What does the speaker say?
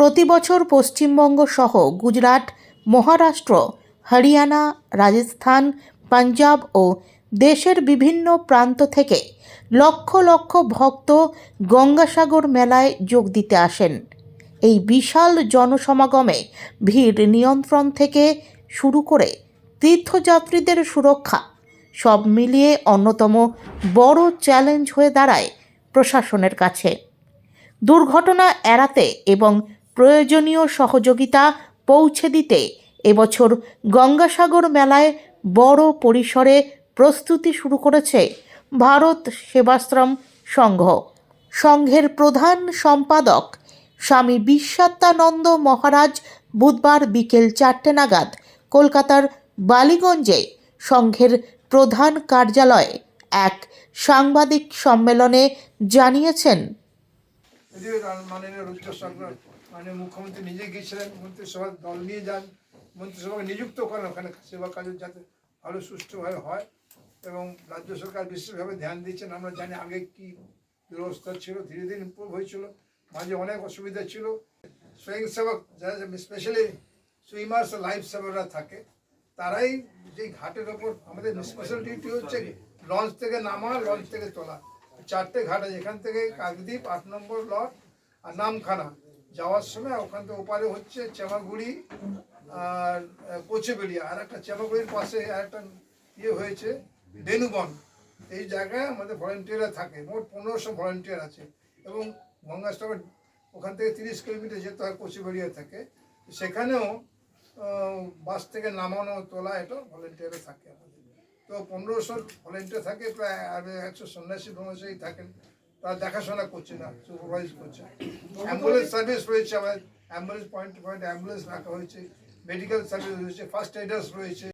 প্রতি বছর পশ্চিমবঙ্গ সহ গুজরাট, মহারাষ্ট্র, হরিয়ানা, রাজস্থান, পাঞ্জাব ও দেশের বিভিন্ন প্রান্ত থেকে লক্ষ লক্ষ ভক্ত গঙ্গাসাগর মেলায় যোগ দিতে আসেন। এই বিশাল জনসমাগমে ভিড় নিয়ন্ত্রণ থেকে শুরু করে তীর্থযাত্রীদের সুরক্ষা সব মিলিয়ে অন্যতম বড় চ্যালেঞ্জ হয়ে দাঁড়ায় প্রশাসনের কাছে। দুর্ঘটনা এড়াতে এবং প্রয়োজনীয় সহযোগিতা পৌঁছে দিতে এবছর গঙ্গাসাগর মেলায় বড় পরিসরে প্রস্তুতি শুরু করেছে ভারত সেবাশ্রম সংঘ। সংঘের প্রধান সম্পাদক স্বামী বিশ্বাত্মানন্দ মহারাজ বুধবার বিকেল চারটে নাগাদ কলকাতার বালিগঞ্জে সংঘের প্রধান কার্যালয়ে এক সাংবাদিক সম্মেলনে জানিয়েছেন রা- মাননীয় রুদ্র সরকার মাননীয় মুখ্যমন্ত্রী নিজে গিয়েছিলেন, মন্ত্রিসভার দল নিয়ে যান, মন্ত্রিসভাকে নিযুক্ত করেন ওখানে সেবা কাজ যাতে ভালো সুষ্ঠুভাবে হয় এবং রাজ্য সরকার বিশেষভাবে ধ্যান দিচ্ছেন। আমরা জানি আগে কি দুরবস্থা ছিল, ধীরে ধীরে ইম্প্রুভ হয়েছিল, মাঝে অনেক অসুবিধা ছিল। স্বয়ংসেবক যারা স্পেশালি সুইমার্স লাইফ সেভাররা থাকে, তারাই যে ঘাটের ওপর আমাদের স্পেশাল ডিউটি হচ্ছে, লঞ্চ থেকে নামা, লঞ্চ থেকে তোলা। চারটে ঘাট আছে। এখান থেকে কাকদ্বীপ, আট নম্বর লট আর নামখানা। যাওয়ার সময় ওখান থেকে ওপারে হচ্ছে চেমাগুড়ি আর কোচেবেড়িয়া আর একটা চেমাগুড়ির পাশে আর একটা ইয়ে হয়েছে বেনুবন এই জায়গায় আমাদের ভলেন্টিয়াররা থাকে। মোট পনেরোশো ভলেন্টিয়ার আছে। এবং গঙ্গাস্টকের ওখান থেকে তিরিশ কিলোমিটার যেতে হয় কোচেবেড়িয়া থেকে। সেখানেও বাস থেকে নামানো, তোলা এটা ভলেন্টিয়ারে থাকে আমাদের। তো পনেরোশো ভলেন্টিয়ার থাকে, প্রায় আর একশো সন্ন্যাসী ব্রহ্মচারী থাকেন। তারা দেখাশোনা করছে না সুপারভাইজ করছে। অ্যাম্বুলেন্স সার্ভিস রয়েছে আমাদের ambulance point to point ambulance রাখা হয়েছে মেডিকেল সার্ভিস রয়েছে ফার্স্ট এইডার্স রয়েছে।